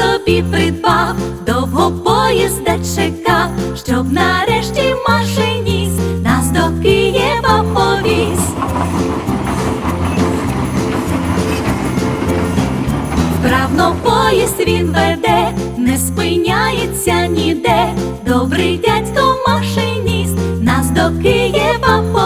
собі придбав, довго поїзда чекав, щоб нарешті машиніст нас до Києва повіз. Вправно поїзд він веде, не спиняється ніде. Добрий дядько машиніст нас до Києва повіз.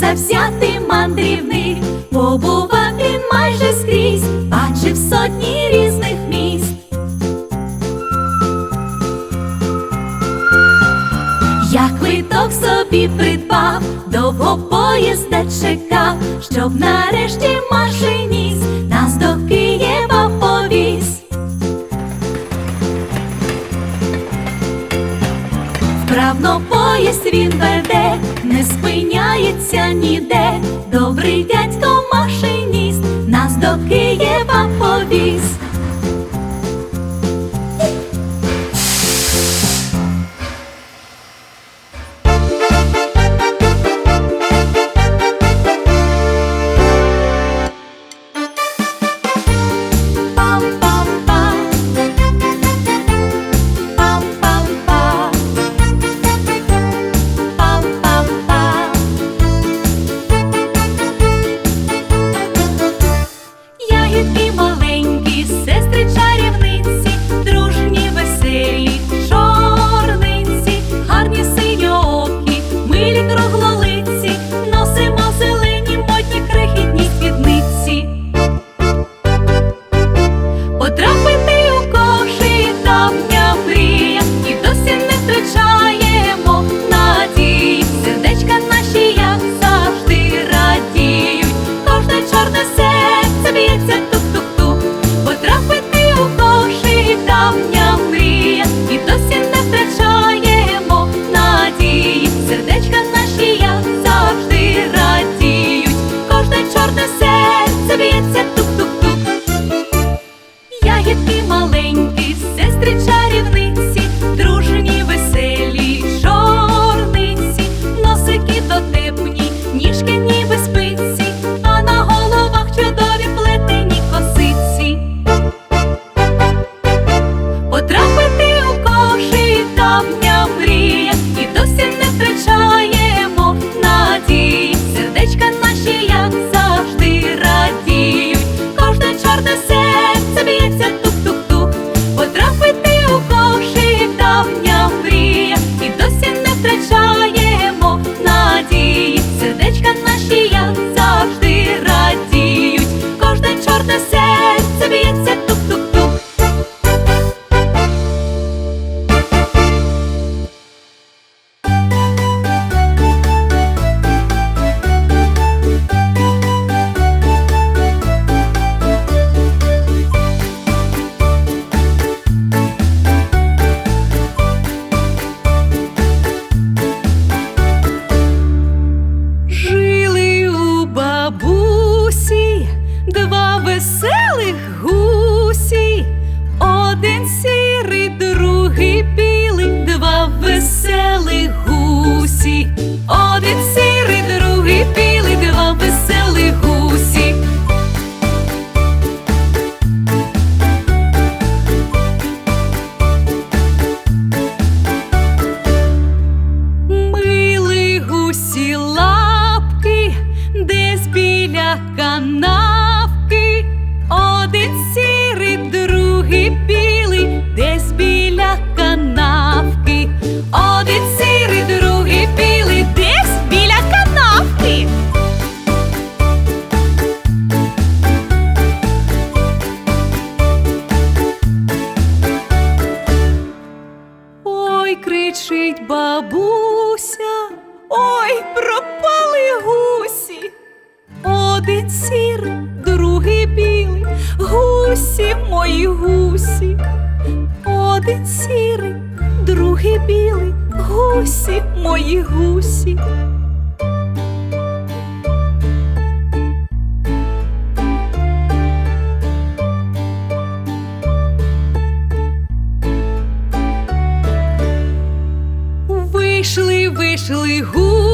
завзятий мандрівник, побував він майже скрізь, бачив сотні різних міст. Як квиток собі придбав, довго поїзда чекав, щоб нарешті машиніст нас до Києва повіз. Вправно поїзд він веде спиняється ніде, добрий дядько машиніст, нас до Києва повіз. canal. один сірий, другий білий, гусі мої гусі, один сірий, другий білий, гусі мої гусі. Вийшли, вийшли гусі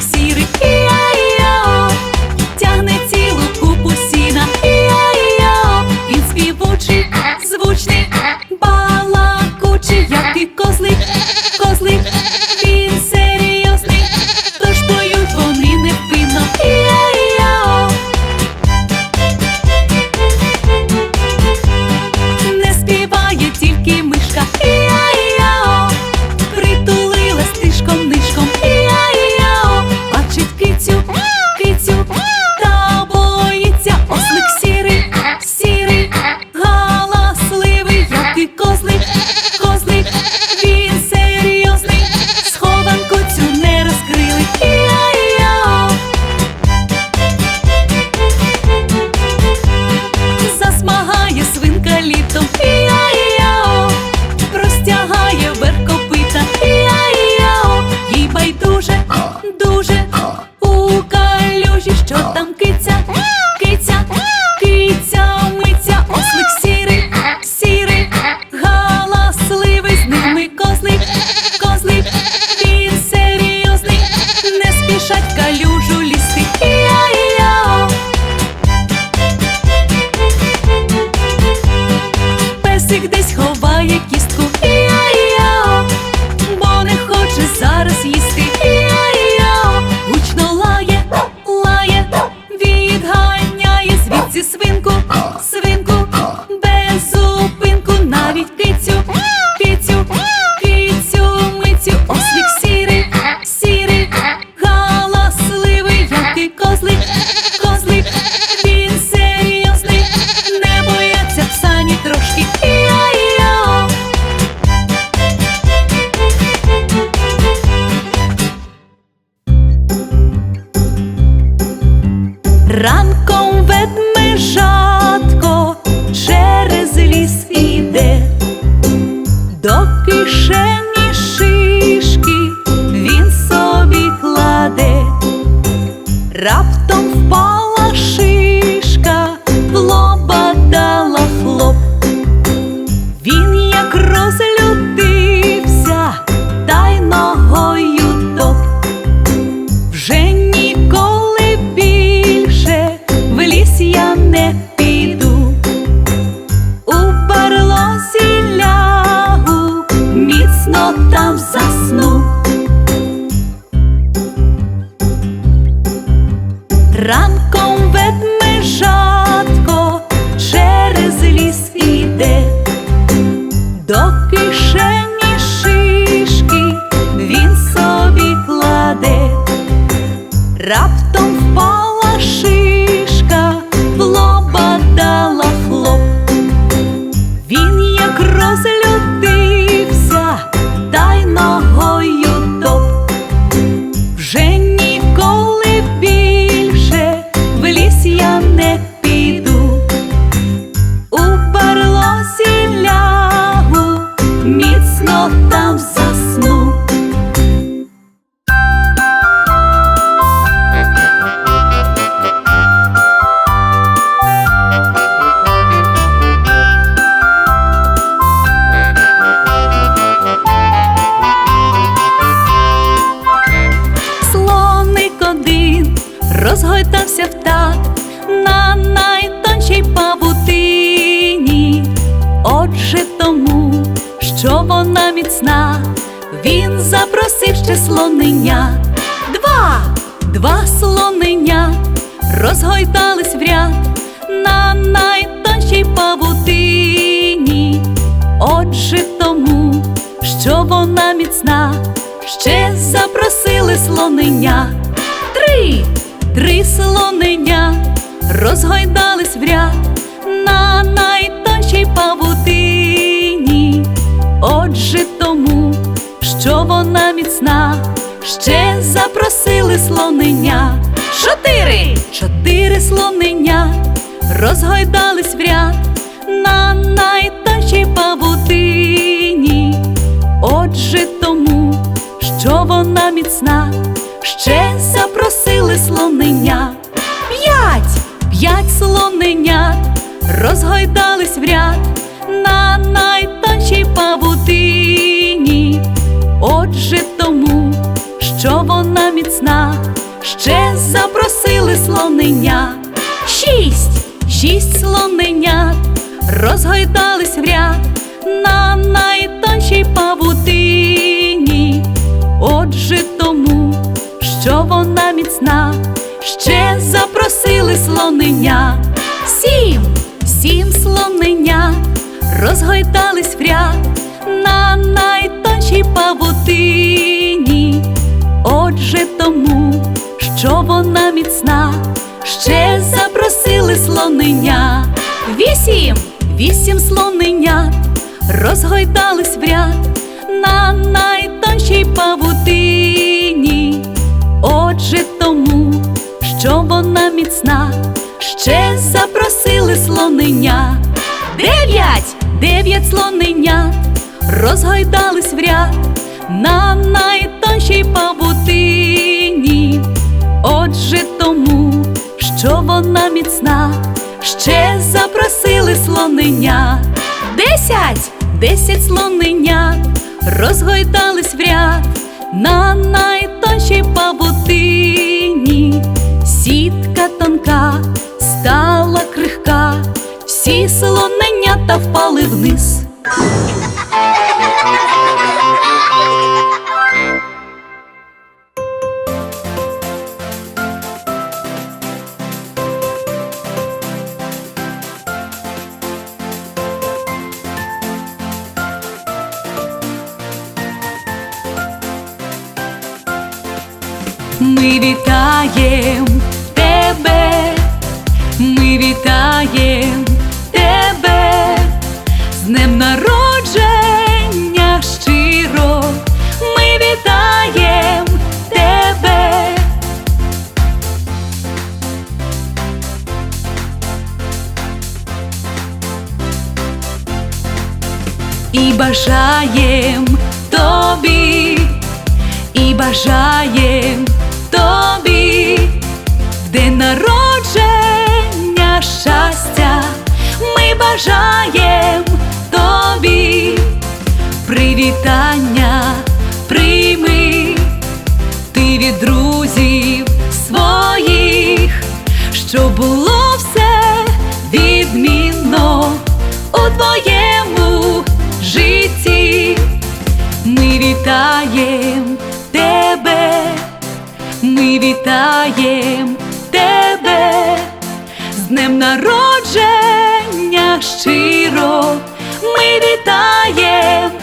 Six. ранком ведмежатко через ліс іде, доки ще. Розгойдався в так на найтоншій павутині. Отже, тому, що вона міцна, він запросив ще слонення. Два, два слонення розгойдались в ряд на найтоншій павутині. Отже, тому, що вона міцна, ще запросили слонення. Три, три слонення розгойдались в ряд на найтоншій павутині. Отже, тому, що вона міцна, ще запросили слонення. Чотири, чотири слонення розгойдались в ряд на найтоншій павутині. Отже, тому, слоненят розгойдались в ряд на найтоншій павутині. Отже, тому, що вона міцна, ще запросили слонення. Шість, шість слоненят розгойдались в ряд на найтоншій павутині. Отже, тому, що вона міцна, ще запросили слонення. Сім, сім слоненят розгойдались в ряд на найтоншій павутині. Отже, тому, що вона міцна, ще запросили слонення. Вісім, вісім слоненят розгойдались в ряд на найтоншій павутині. Отже, тому, що вона міцна, ще запросили слонення. Дев'ять, дев'ять слоненят розгойдались в ряд на найтоншій павутині. Отже, тому, що вона міцна, ще запросили слонення. Десять, десять слоненят розгойдались в ряд на найтоншій павутині. Сітка тонка стала крихка, всі слоненята впали вниз. Ми вітаєм тебе, І бажаєм тобі і бажаєм тобі. День народження щастя, ми бажаєм тобі. Привітання прийми ти від друзів своїх, що було все відмінно у твоєму житті. Ми вітаєм тебе, ми вітаєм тебе, з днем народження щиро, ми вітаєм.